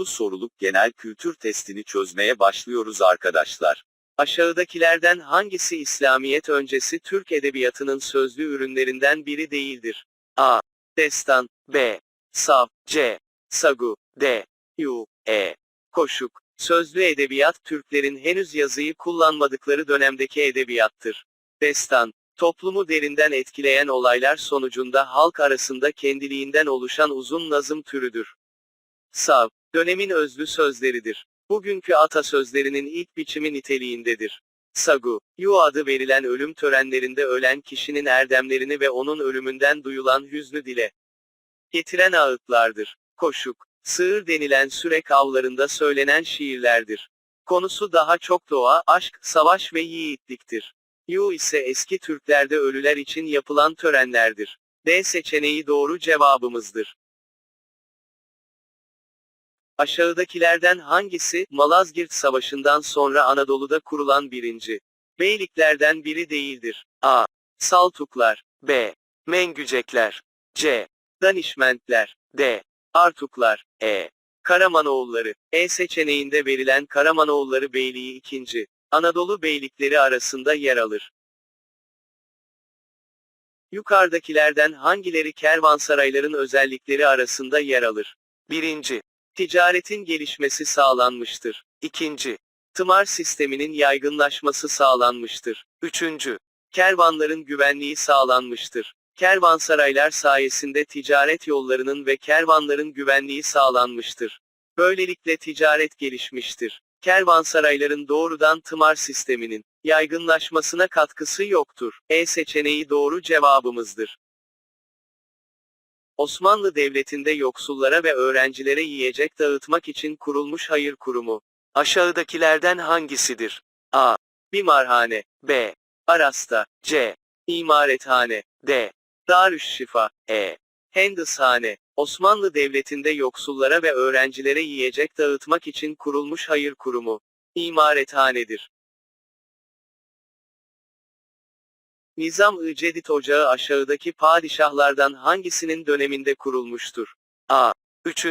30 soruluk genel kültür testini çözmeye başlıyoruz arkadaşlar. Aşağıdakilerden hangisi İslamiyet öncesi Türk edebiyatının sözlü ürünlerinden biri değildir? A. Destan B. Sav C. Sagu D. Yu E. Koşuk Sözlü edebiyat Türklerin henüz yazıyı kullanmadıkları dönemdeki edebiyattır. Destan Toplumu derinden etkileyen olaylar sonucunda halk arasında kendiliğinden oluşan uzun nazım türüdür. Sav, dönemin özlü sözleridir. Bugünkü atasözlerinin ilk biçimi niteliğindedir. Sagu, yu adı verilen ölüm törenlerinde ölen kişinin erdemlerini ve onun ölümünden duyulan hüznü dile getiren ağıtlardır. Koşuk, sığır denilen sürek avlarında söylenen şiirlerdir. Konusu daha çok doğa, aşk, savaş ve yiğitliktir. Yu ise eski Türklerde ölüler için yapılan törenlerdir. D seçeneği doğru cevabımızdır. Aşağıdakilerden hangisi, Malazgirt Savaşı'ndan sonra Anadolu'da kurulan birinci beyliklerden biri değildir? A. Saltuklar B. Mengücekler C. Danişmentler D. Artuklar E. Karamanoğulları E seçeneğinde verilen Karamanoğulları Beyliği ikinci Anadolu beylikleri arasında yer alır. Yukarıdakilerden hangileri kervansarayların özellikleri arasında yer alır? 1. Ticaretin gelişmesi sağlanmıştır. 2. Tımar sisteminin yaygınlaşması sağlanmıştır. 3. Kervanların güvenliği sağlanmıştır. Kervansaraylar sayesinde ticaret yollarının ve kervanların güvenliği sağlanmıştır. Böylelikle ticaret gelişmiştir. Kervansarayların doğrudan tımar sisteminin yaygınlaşmasına katkısı yoktur. E seçeneği doğru cevabımızdır. Osmanlı Devleti'nde yoksullara ve öğrencilere yiyecek dağıtmak için kurulmuş hayır kurumu. Aşağıdakilerden hangisidir? A. Bimarhane B. Arasta C. İmarethane D. Darüşşifa E. Hendishane Osmanlı Devleti'nde yoksullara ve öğrencilere yiyecek dağıtmak için kurulmuş hayır kurumu. İmarethanedir. Nizam-ı Cedid Ocağı aşağıdaki padişahlardan hangisinin döneminde kurulmuştur? A. 3.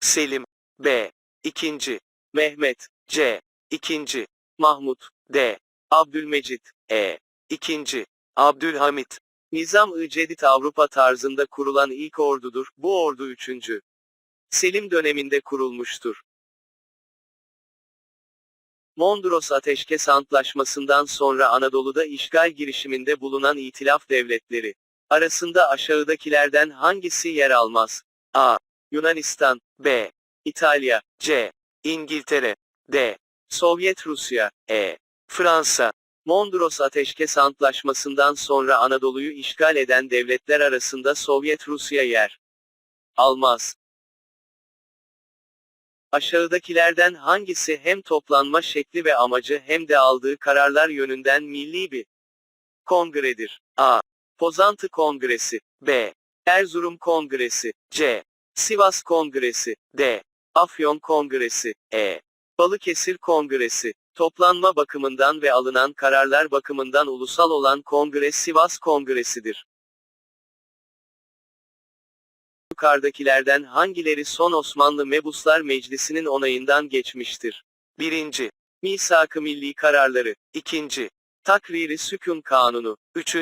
Selim B. 2. Mehmet C. 2. Mahmut D. Abdülmecit E. 2. Abdülhamit Nizam-ı Cedid Avrupa tarzında kurulan ilk ordudur, bu ordu 3. Selim döneminde kurulmuştur. Mondros Ateşkes Antlaşması'ndan sonra Anadolu'da işgal girişiminde bulunan İtilaf devletleri arasında aşağıdakilerden hangisi yer almaz? A. Yunanistan B. İtalya C. İngiltere D. Sovyet Rusya E. Fransa Mondros Ateşkes Antlaşması'ndan sonra Anadolu'yu işgal eden devletler arasında Sovyet Rusya yer almaz. Aşağıdakilerden hangisi hem toplanma şekli ve amacı hem de aldığı kararlar yönünden milli bir kongredir? A. Pozantı Kongresi B. Erzurum Kongresi C. Sivas Kongresi D. Afyon Kongresi E. Balıkesir Kongresi Toplanma bakımından ve alınan kararlar bakımından ulusal olan kongre Sivas Kongresi'dir. Yukarıdakilerden hangileri son Osmanlı Mebuslar Meclisi'nin onayından geçmiştir? 1. Misak-ı Milli Kararları 2. Takriri Sükun Kanunu 3.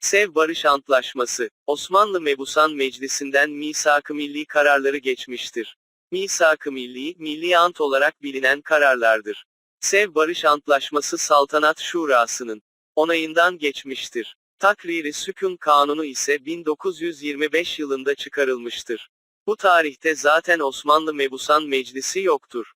Sev Barış Antlaşması Osmanlı Mebusan Meclisi'nden Misak-ı Milli Kararları geçmiştir. Misak-ı Milli, Milli Ant olarak bilinen kararlardır. Sev Barış Antlaşması Saltanat Şurası'nın onayından geçmiştir. Takriri Sükun Kanunu ise 1925 yılında çıkarılmıştır. Bu tarihte zaten Osmanlı Mebusan Meclisi yoktur.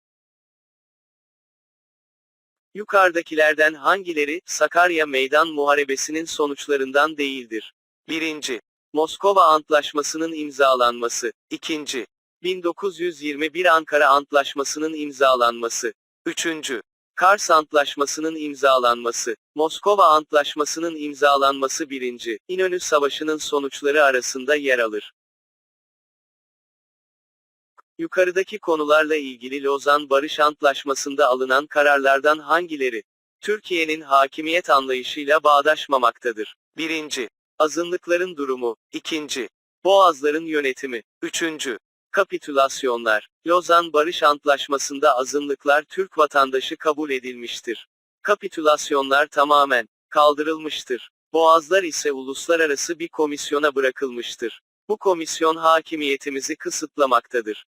Yukarıdakilerden hangileri, Sakarya Meydan Muharebesi'nin sonuçlarından değildir? 1. Moskova Antlaşması'nın imzalanması. 2. 1921 Ankara Antlaşması'nın imzalanması. 3. Kars Antlaşması'nın imzalanması, Moskova Antlaşması'nın imzalanması 1. İnönü Savaşı'nın sonuçları arasında yer alır. Yukarıdaki konularla ilgili Lozan Barış Antlaşması'nda alınan kararlardan hangileri, Türkiye'nin hakimiyet anlayışıyla bağdaşmamaktadır? 1. Azınlıkların durumu, 2. Boğazların yönetimi, 3. Kapitülasyonlar. Lozan Barış Antlaşması'nda azınlıklar Türk vatandaşı kabul edilmiştir. Kapitülasyonlar tamamen kaldırılmıştır. Boğazlar ise uluslararası bir komisyona bırakılmıştır. Bu komisyon hakimiyetimizi kısıtlamaktadır.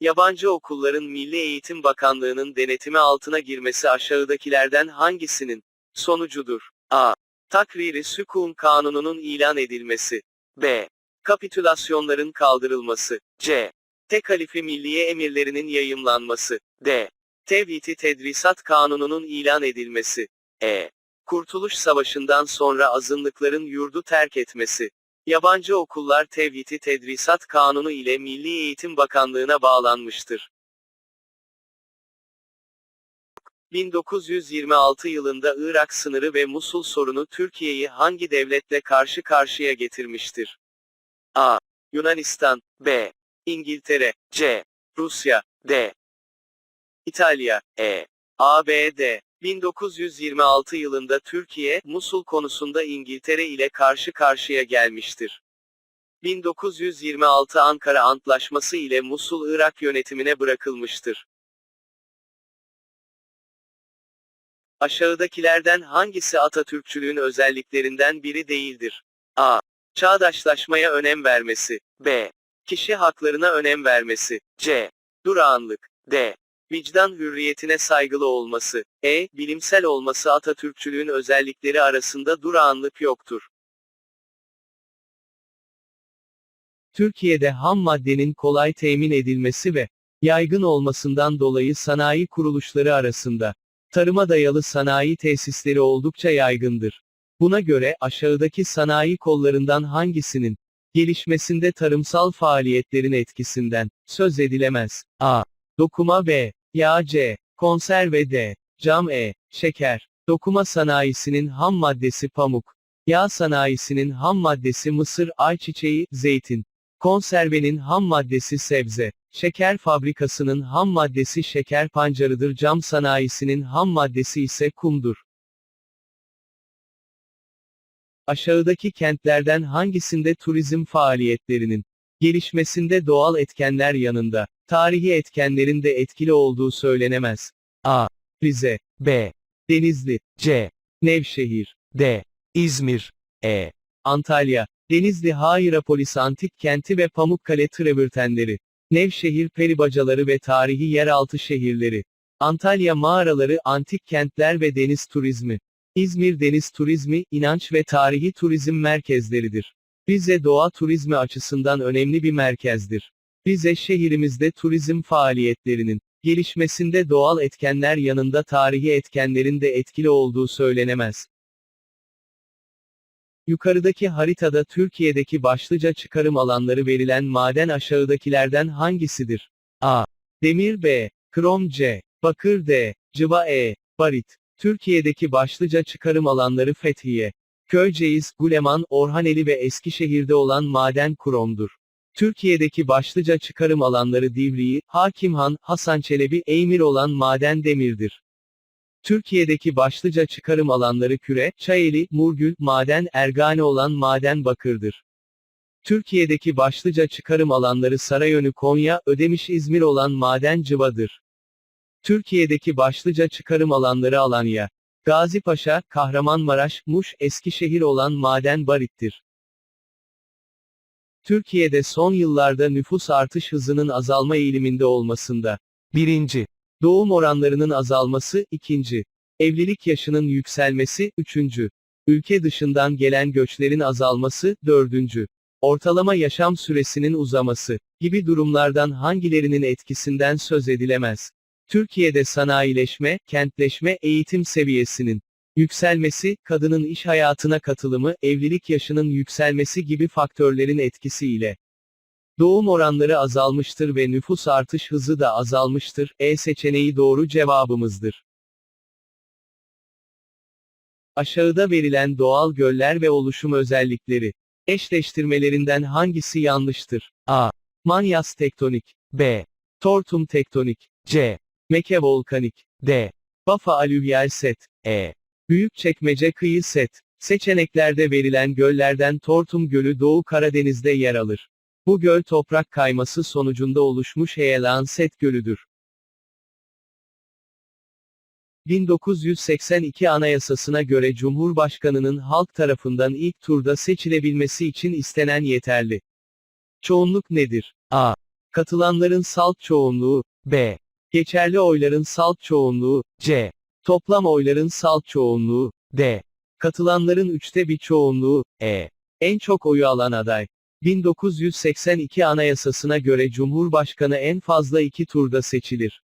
Yabancı okulların Milli Eğitim Bakanlığı'nın denetimi altına girmesi aşağıdakilerden hangisinin sonucudur? A. Takriri Sükun Kanunu'nun ilan edilmesi. B. Kapitülasyonların kaldırılması. C. Tekalifi Milliye emirlerinin yayımlanması. D. Tevhiti Tedrisat Kanunu'nun ilan edilmesi. E. Kurtuluş Savaşı'ndan sonra azınlıkların yurdu terk etmesi. Yabancı okullar Tevhiti Tedrisat Kanunu ile Milli Eğitim Bakanlığı'na bağlanmıştır. 1926 yılında Irak sınırı ve Musul sorunu Türkiye'yi hangi devletle karşı karşıya getirmiştir? A. Yunanistan B. İngiltere C. Rusya D. İtalya E. ABD 1926 yılında Türkiye, Musul konusunda İngiltere ile karşı karşıya gelmiştir. 1926 Ankara Antlaşması ile Musul Irak yönetimine bırakılmıştır. Aşağıdakilerden hangisi Atatürkçülüğün özelliklerinden biri değildir? Çağdaşlaşmaya önem vermesi. B. Kişi haklarına önem vermesi. C. Durağanlık. D. Vicdan hürriyetine saygılı olması. E. Bilimsel olması Atatürkçülüğün özellikleri arasında durağanlık yoktur. Türkiye'de ham maddenin kolay temin edilmesi ve yaygın olmasından dolayı sanayi kuruluşları arasında tarıma dayalı sanayi tesisleri oldukça yaygındır. Buna göre aşağıdaki sanayi kollarından hangisinin gelişmesinde tarımsal faaliyetlerin etkisinden söz edilemez? A. Dokuma B. Yağ C. Konserve D. Cam E. Şeker. Dokuma sanayisinin ham maddesi pamuk. Yağ sanayisinin ham maddesi mısır, ayçiçeği, zeytin. Konservenin ham maddesi sebze. Şeker fabrikasının ham maddesi şeker pancarıdır. Cam sanayisinin ham maddesi ise kumdur. Aşağıdaki kentlerden hangisinde turizm faaliyetlerinin gelişmesinde doğal etkenler yanında tarihi etkenlerin de etkili olduğu söylenemez? A. Rize B. Denizli C. Nevşehir D. İzmir E. Antalya Denizli Hierapolis Antik Kenti ve Pamukkale travertenleri. Nevşehir peribacaları ve tarihi yeraltı şehirleri. Antalya mağaraları, antik kentler ve deniz turizmi. İzmir deniz turizmi, inanç ve tarihi turizm merkezleridir. Rize doğa turizmi açısından önemli bir merkezdir. Rize şehrimizde turizm faaliyetlerinin gelişmesinde doğal etkenler yanında tarihi etkenlerin de etkili olduğu söylenemez. Yukarıdaki haritada Türkiye'deki başlıca çıkarım alanları verilen maden aşağıdakilerden hangisidir? A. Demir B. Krom C. Bakır D. Cıva E. Barit. Türkiye'deki başlıca çıkarım alanları Fethiye, Köyceğiz, Guleman, Orhaneli ve Eskişehir'de olan maden kromdur. Türkiye'deki başlıca çıkarım alanları Divriği, Hakimhan, Hasan Çelebi, Eymir olan maden demirdir. Türkiye'deki başlıca çıkarım alanları Küre, Çayeli, Murgül, maden Ergane olan maden bakırdır. Türkiye'deki başlıca çıkarım alanları Sarayönü Konya, Ödemiş İzmir olan maden cıvadır. Türkiye'deki başlıca çıkarım alanları Alanya, Gazipaşa, Kahramanmaraş, Muş, Eskişehir olan maden barittir. Türkiye'de son yıllarda nüfus artış hızının azalma eğiliminde olmasında. 1. Doğum oranlarının azalması, 2. Evlilik yaşının yükselmesi, 3. Ülke dışından gelen göçlerin azalması, 4. Ortalama yaşam süresinin uzaması gibi durumlardan hangilerinin etkisinden söz edilemez. Türkiye'de sanayileşme, kentleşme, eğitim seviyesinin yükselmesi, kadının iş hayatına katılımı, evlilik yaşının yükselmesi gibi faktörlerin etkisiyle doğum oranları azalmıştır ve nüfus artış hızı da azalmıştır. E seçeneği doğru cevabımızdır. Aşağıda verilen doğal göller ve oluşum özellikleri eşleştirmelerinden hangisi yanlıştır? A. Manyas tektonik B. Tortum tektonik C. Meke volkanik D. Bafa alüvyal set E. Büyükçekmece kıyı set Seçeneklerde verilen göllerden Tortum Gölü Doğu Karadeniz'de yer alır. Bu göl toprak kayması sonucunda oluşmuş heyelan set gölüdür. 1982 Anayasasına göre Cumhurbaşkanının halk tarafından ilk turda seçilebilmesi için istenen yeterli. Çoğunluk nedir? A. Katılanların salt çoğunluğu, B. Geçerli oyların salt çoğunluğu, C. Toplam oyların salt çoğunluğu, D. Katılanların üçte bir çoğunluğu, E. En çok oyu alan aday. 1982 Anayasasına göre Cumhurbaşkanı en fazla iki turda seçilir.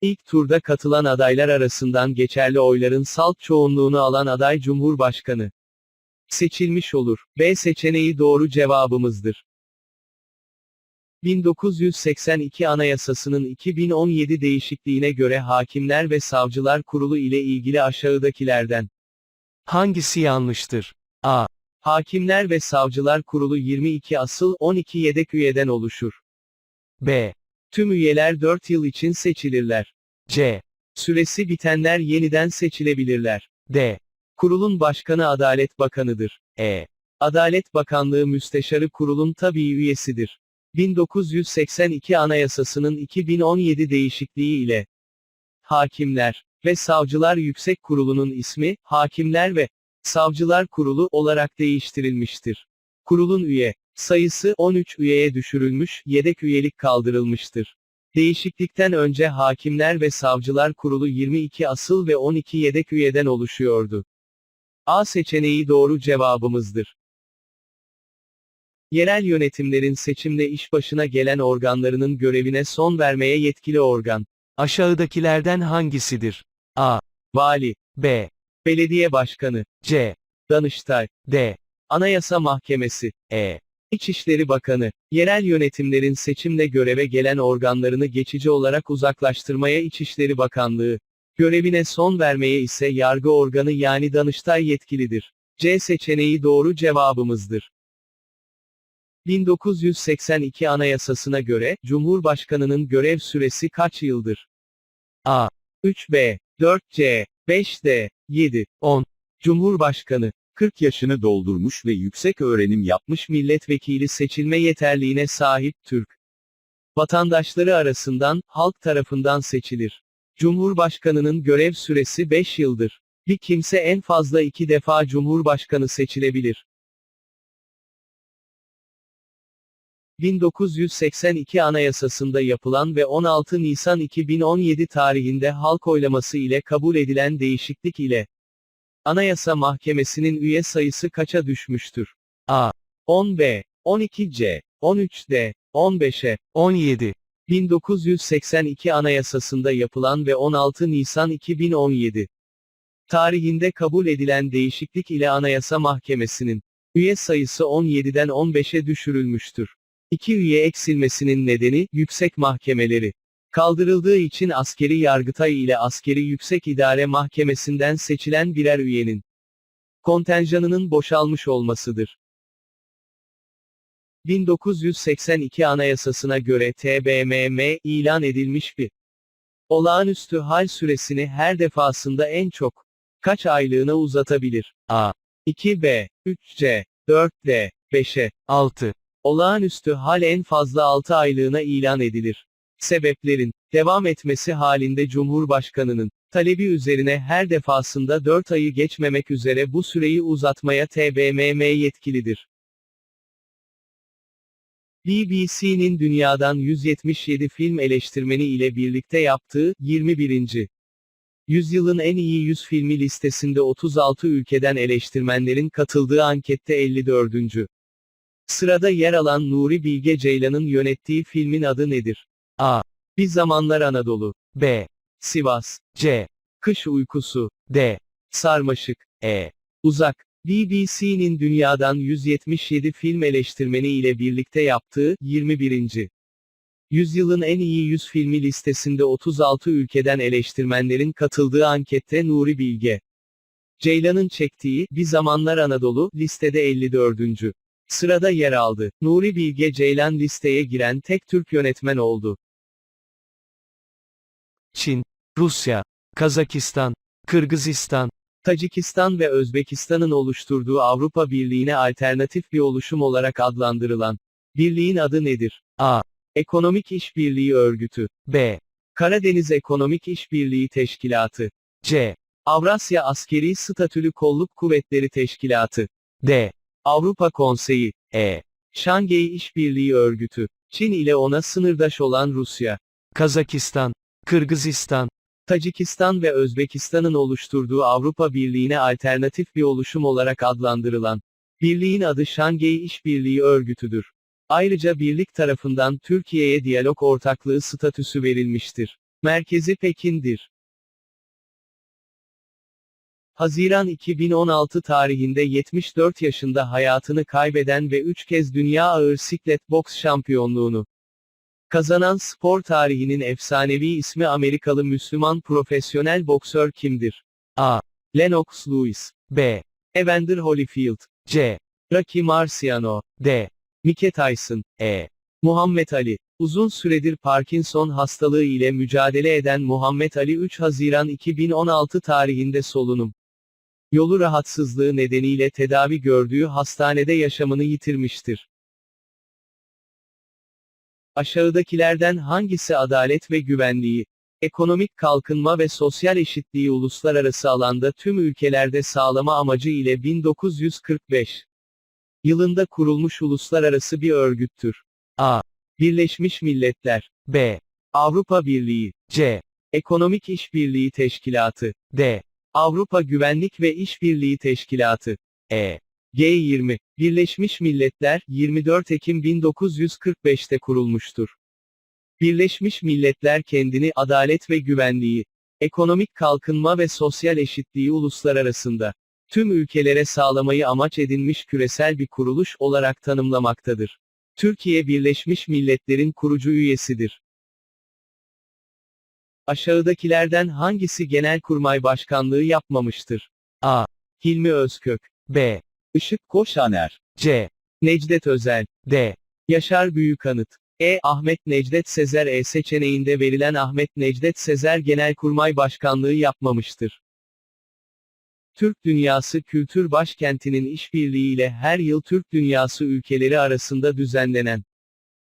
İlk turda katılan adaylar arasından geçerli oyların salt çoğunluğunu alan aday Cumhurbaşkanı seçilmiş olur. B seçeneği doğru cevabımızdır. 1982 Anayasasının 2017 değişikliğine göre Hakimler ve Savcılar Kurulu ile ilgili aşağıdakilerden hangisi yanlıştır? A. Hakimler ve Savcılar Kurulu 22 asıl 12 yedek üyeden oluşur. B. Tüm üyeler 4 yıl için seçilirler. C. Süresi bitenler yeniden seçilebilirler. D. Kurulun başkanı Adalet Bakanıdır. E. Adalet Bakanlığı Müsteşarı kurulun tabii üyesidir. 1982 Anayasasının 2017 değişikliği ile Hakimler ve Savcılar Yüksek Kurulu'nun ismi, Hakimler ve Savcılar Kurulu olarak değiştirilmiştir. Kurulun üye sayısı 13 üyeye düşürülmüş, yedek üyelik kaldırılmıştır. Değişiklikten önce Hakimler ve Savcılar Kurulu 22 asıl ve 12 yedek üyeden oluşuyordu. A seçeneği doğru cevabımızdır. Yerel yönetimlerin seçimde iş başına gelen organlarının görevine son vermeye yetkili organ. Aşağıdakilerden hangisidir? A. Vali. B. Belediye Başkanı. C. Danıştay. D. Anayasa Mahkemesi. E. İçişleri Bakanı. Yerel yönetimlerin seçimle göreve gelen organlarını geçici olarak uzaklaştırmaya İçişleri Bakanlığı. Görevine son vermeye ise yargı organı yani Danıştay yetkilidir. C seçeneği doğru cevabımızdır. 1982 Anayasasına göre, Cumhurbaşkanının görev süresi kaç yıldır? A. 3B, 4C, 5D, 7, 10. Cumhurbaşkanı, 40 yaşını doldurmuş ve yüksek öğrenim yapmış milletvekili seçilme yeterliğine sahip Türk. Vatandaşları arasından, halk tarafından seçilir. Cumhurbaşkanının görev süresi 5 yıldır. Bir kimse en fazla iki defa Cumhurbaşkanı seçilebilir. 1982 Anayasasında yapılan ve 16 Nisan 2017 tarihinde halk oylaması ile kabul edilen değişiklik ile Anayasa Mahkemesi'nin üye sayısı kaça düşmüştür? A. 10B, 12C, 13D, 15'e, 17. 1982 Anayasasında yapılan ve 16 Nisan 2017 tarihinde kabul edilen değişiklik ile Anayasa Mahkemesi'nin üye sayısı 17'den 15'e düşürülmüştür. İki üye eksilmesinin nedeni, yüksek mahkemeleri kaldırıldığı için askeri yargıtay ile askeri yüksek idare mahkemesinden seçilen birer üyenin kontenjanının boşalmış olmasıdır. 1982 Anayasasına göre TBMM ilan edilmiş bir olağanüstü hal süresini her defasında en çok kaç aylığına uzatabilir? A. 2B, 3C, 4D, 5'e, 6. Olağanüstü hal en fazla 6 aylığına ilan edilir. Sebeplerin devam etmesi halinde Cumhurbaşkanının talebi üzerine her defasında 4 ayı geçmemek üzere bu süreyi uzatmaya TBMM yetkilidir. BBC'nin dünyadan 177 film eleştirmeni ile birlikte yaptığı 21. Yüzyılın en iyi 100 filmi listesinde 36 ülkeden eleştirmenlerin katıldığı ankette 54. Sırada yer alan Nuri Bilge Ceylan'ın yönettiği filmin adı nedir? A. Bir Zamanlar Anadolu. B. Sivas. C. Kış Uykusu. D. Sarmaşık. E. Uzak. BBC'nin dünyadan 177 film eleştirmeni ile birlikte yaptığı 21. Yüzyılın en iyi 100 filmi listesinde 36 ülkeden eleştirmenlerin katıldığı ankette Nuri Bilge Ceylan'ın çektiği Bir Zamanlar Anadolu listede 54. Sırada yer aldı. Nuri Bilge Ceylan listeye giren tek Türk yönetmen oldu. Çin, Rusya, Kazakistan, Kırgızistan, Tacikistan ve Özbekistan'ın oluşturduğu Avrupa Birliği'ne alternatif bir oluşum olarak adlandırılan birliğin adı nedir? A. Ekonomik İşbirliği Örgütü. B. Karadeniz Ekonomik İşbirliği Teşkilatı. C. Avrasya Askeri Statülü Kolluk Kuvvetleri Teşkilatı. D. Avrupa Konseyi. E. Şangay İşbirliği Örgütü. Çin ile ona sınırdaş olan Rusya. Kazakistan, Kırgızistan, Tacikistan ve Özbekistan'ın oluşturduğu Avrupa Birliği'ne alternatif bir oluşum olarak adlandırılan birliğin adı Şangay İşbirliği Örgütüdür. Ayrıca birlik tarafından Türkiye'ye diyalog ortaklığı statüsü verilmiştir. Merkezi Pekin'dir. Haziran 2016 tarihinde 74 yaşında hayatını kaybeden ve 3 kez dünya ağır siklet boks şampiyonluğunu kazanan spor tarihinin efsanevi ismi Amerikalı Müslüman profesyonel boksör kimdir? A. Lennox Lewis B. Evander Holyfield C. Rocky Marciano D. Mike Tyson E. Muhammed Ali Uzun süredir Parkinson hastalığı ile mücadele eden Muhammed Ali 3 Haziran 2016 tarihinde solunum yolu rahatsızlığı nedeniyle tedavi gördüğü hastanede yaşamını yitirmiştir. Aşağıdakilerden hangisi adalet ve güvenliği, ekonomik kalkınma ve sosyal eşitliği uluslararası alanda tüm ülkelerde sağlama amacı ile 1945 yılında kurulmuş uluslararası bir örgüttür? A. Birleşmiş Milletler B. Avrupa Birliği C. Ekonomik İşbirliği Teşkilatı D. Avrupa Güvenlik ve İşbirliği Teşkilatı E. G20 Birleşmiş Milletler 24 Ekim 1945'te kurulmuştur. Birleşmiş Milletler kendini adalet ve güvenliği, ekonomik kalkınma ve sosyal eşitliği uluslararasında tüm ülkelere sağlamayı amaç edinmiş küresel bir kuruluş olarak tanımlamaktadır. Türkiye Birleşmiş Milletler'in kurucu üyesidir. Aşağıdakilerden hangisi Genelkurmay Başkanlığı yapmamıştır? A. Hilmi Özkök B. Işık Koşaner C. Necdet Özel D. Yaşar Büyükanıt E. Ahmet Necdet Sezer E seçeneğinde verilen Ahmet Necdet Sezer Genelkurmay Başkanlığı yapmamıştır. Türk Dünyası Kültür Başkenti'nin işbirliğiyle her yıl Türk Dünyası ülkeleri arasında düzenlenen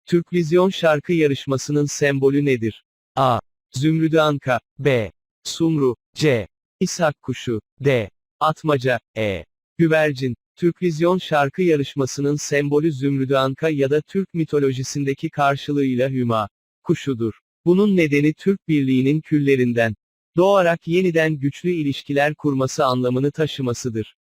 Türkvizyon şarkı yarışmasının sembolü nedir? A. Zümrüdü Anka B. Sumru C. İshak Kuşu D. Atmaca E. Güvercin Türkvizyon şarkı yarışmasının sembolü Zümrüdü Anka ya da Türk mitolojisindeki karşılığıyla Hüma kuşudur. Bunun nedeni Türk Birliği'nin küllerinden doğarak yeniden güçlü ilişkiler kurması anlamını taşımasıdır.